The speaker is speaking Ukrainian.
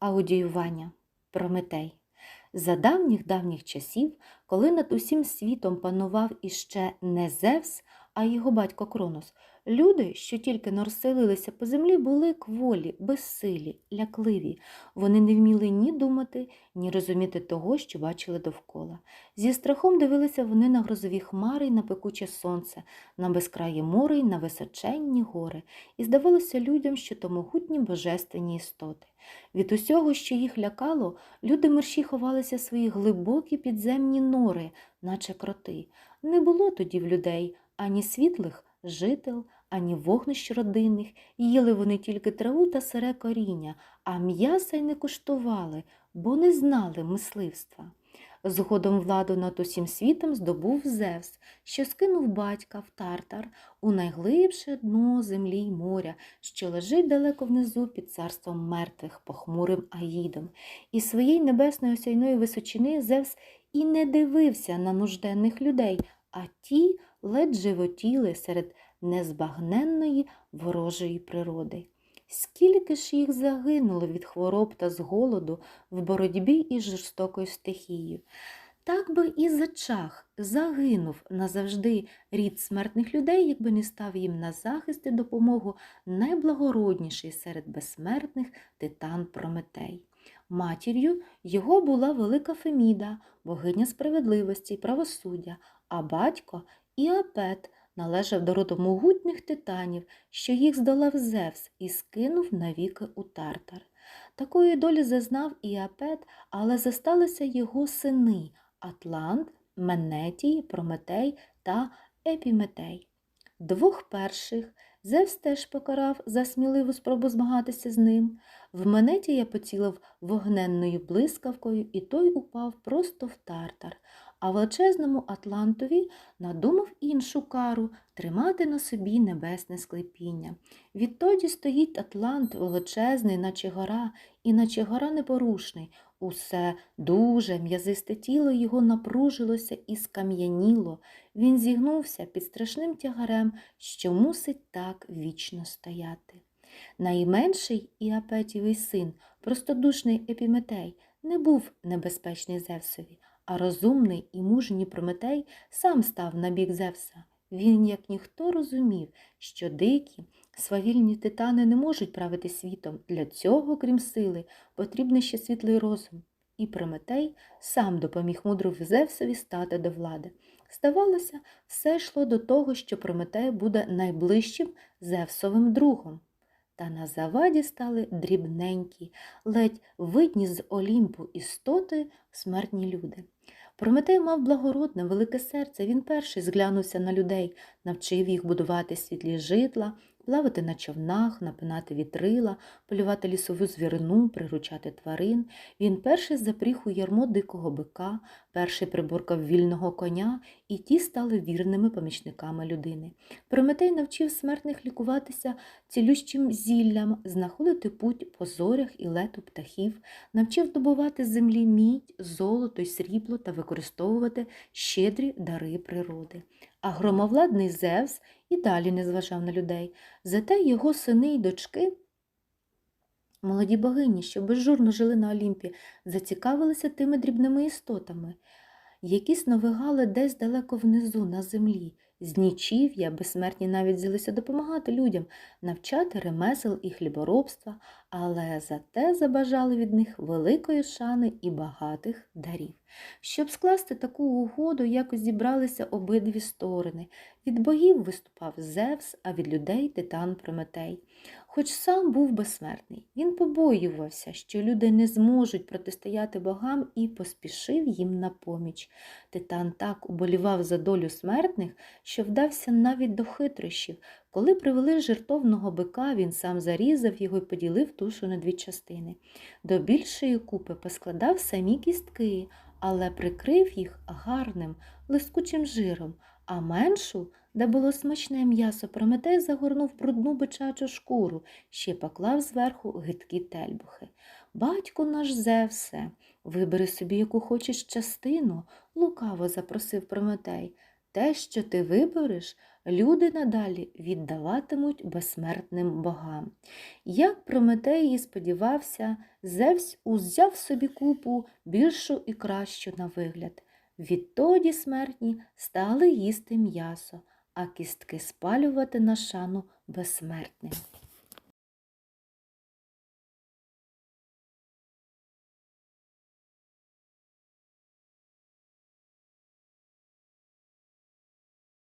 Аудіювання Прометей. За давніх давніх часів, коли над усім світом панував іще не Зевс, а його батько Кронос, люди, що тільки не розселилися по землі, були кволі, безсилі, лякливі. Вони не вміли ні думати, ні розуміти того, що бачили довкола. Зі страхом дивилися вони на грозові хмари й на пекуче сонце, на безкрає море й на височенні гори, і здавалося людям, що то могутні божественні істоти. Від усього, що їх лякало, люди мерщі ховалися в свої глибокі підземні нори, наче кроти. Не було тоді в людей ані світлих жител, ані вогнищ родинних, їли вони тільки траву та сире коріння, а м'яса й не куштували, бо не знали мисливства. Згодом владу над усім світом здобув Зевс, що скинув батька в тартар у найглибше дно землі й моря, що лежить далеко внизу під царством мертвих похмурим Аїдом. І своєї небесної осяйної височини Зевс і не дивився на нужденних людей, а ті ледь животіли серед незбагненної ворожої природи. Скільки ж їх загинуло від хвороб та з голоду в боротьбі із жорстокою стихією. Так би і зачах загинув назавжди рід смертних людей, якби не став їм на захист і допомогу найблагородніший серед безсмертних титан Прометей. Матір'ю його була велика Феміда, богиня справедливості й правосуддя, а батько Іапет належав до роду могутніх титанів, що їх здолав Зевс і скинув навіки у тартар. Такої долі зазнав Іапет, але засталися його сини Атлант, Менетій, Прометей та Епіметей. Двох перших Зевс теж покарав за сміливу спробу змагатися з ним. В Менетія поцілив вогненною блискавкою, і той упав просто в тартар, а величезному Атлантові надумав іншу кару тримати на собі небесне склепіння. Відтоді стоїть Атлант величезний, наче гора, і наче гора непорушний. Усе дуже м'язисте тіло його напружилося і скам'яніло. Він зігнувся під страшним тягарем, що мусить так вічно стояти. Найменший Іапетівий син, простодушний Епіметей, не був небезпечний Зевсові, а розумний і мужній Прометей сам став на бік Зевса. Він, як ніхто, розумів, що дикі, свавільні титани не можуть правити світом. Для цього, крім сили, потрібний ще світлий розум. І Прометей сам допоміг мудру Зевсові стати до влади. Здавалося, все йшло до того, що Прометей буде найближчим Зевсовим другом. Та на заваді стали дрібненькі, ледь видні з Олімпу істоти смертні люди. Прометей мав благородне, велике серце, він перший зглянувся на людей, навчив їх будувати світлі житла, плавати на човнах, напинати вітрила, полювати лісову звірину, приручати тварин. Він перший запріг у ярмо дикого бика, перший приборкав вільного коня, і ті стали вірними помічниками людини. Прометей навчив смертних лікуватися цілющим зіллям, знаходити путь по зорях і лету птахів, навчив добувати землі мідь, золото й срібло та використовувати щедрі дари природи. А громовладний Зевс і далі не зважав на людей. Зате його сини й дочки, молоді богині, що безжурно жили на Олімпі, зацікавилися тими дрібними істотами, які сновигали десь далеко внизу на землі. З нічів'я безсмертні навіть взялися допомагати людям, навчати ремесел і хліборобства, але зате забажали від них великої шани і багатих дарів. Щоб скласти таку угоду, якось зібралися обидві сторони. Від богів виступав Зевс, а від людей титан Прометей. Хоч сам був безсмертний, він побоювався, що люди не зможуть протистояти богам і поспішив їм на поміч. Титан так уболівав за долю смертних, що вдався навіть до хитрощів. Коли привели жертовного бика, він сам зарізав його і поділив тушу на дві частини. До більшої купи поскладав самі кістки, але прикрив їх гарним, лискучим жиром, а меншу, де було смачне м'ясо, Прометей загорнув брудну бичачу шкуру, ще поклав зверху гидкі тельбухи. Батьку наш Зевсе, вибери собі, яку хочеш частину, лукаво запросив Прометей. те, що ти вибереш, люди надалі віддаватимуть безсмертним богам. Як Прометей і сподівався, Зевс узяв собі купу більшу і кращу на вигляд. Відтоді смертні стали їсти м'ясо, а кістки спалювати на шану безсмертним.